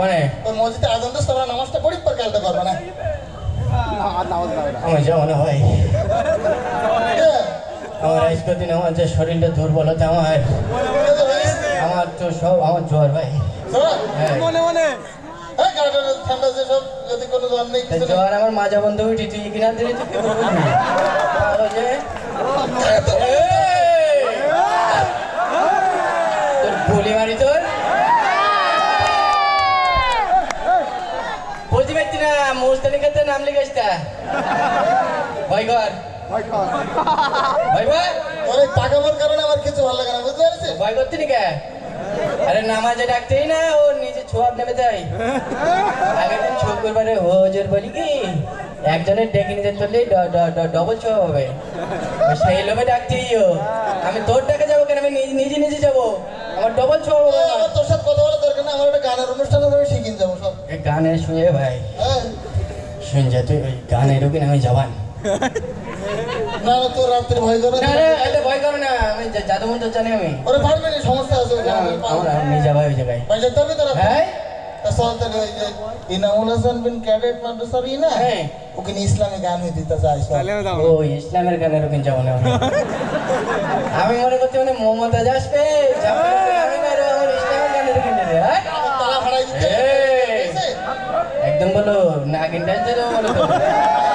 মানে ওই মসজিদে আজান তো তোমরা নামাজটা পড়ি পর কালটা না আমার যা মনে হয় আমার আজকের আমার যে শরীরটা দুর্বলতা আমার এ আমার তো সব আমার জ্বর ভাই শোনো, হ্যাঁ এই গাড়িটা ঠান্ডা যদি কোনো জ্বর নেই তা কিছু নেই। জ্বর আমার মাজা বন্ধ উঠি তুই কিনা দিলি তুই! তোর বলি মারি তোর কাছে নাম লিখাইছটা ভয় কর ভয় কর তোর এই পাকামোর কারণে আমার কিছু ভালো লাগে না বুঝতে পারছিস? ভয় করতে নি কে আরে নামাজে ডাকতেই না ও নিজে ছোয়াব নেমে যায় আগের দিন শুক্রবারে হজর বলি কি? একজনের ডেকে নিতে চললেই ডবল ছোয়াব হবে। সেই লোভে ডাকতেই ও। আমি তোর ডাকে যাব কেন? আমি নিজে নিজে যাব। আমার ডবল ছোয়াব হবে। তোর সাথে কথা বলার দরকার না আমার একটা গানের অনুষ্ঠান আমি শিখিয়ে যাব সব। গানে শুয়ে ভাই। শুন যা তুই ওই গানে আমি যাবান না না রাত্রে ভয় করে না রে এত ভয় করো না আমি জাদু মন্ত্র জানি আমি ওরে পারবে না সমস্যা আছে ওটা আমি পারব আমরা না। নিয়ে যাব ওই জায়গায় ভাই যেতে হবে হ্যাঁ তা চল তাহলে ওই যে ইনামুল হাসান বিন ক্যাডেট মাদ্রাসার ই না হ্যাঁ। ওকে নিয়ে ইসলামী গান হয়ে দিতে চাই ও ইসলামের গানে রুকিন যাব না আমি। মনে করছি মানে মমতাজ আসবে যাব আমি না আমার ইসলামের গানে রুকিন যাবে হ্যাঁ? তালা ভাড়াই দিতে এই। ঠিক আছে? একদম বলো নাগিন ডান্স দেবো বলো তো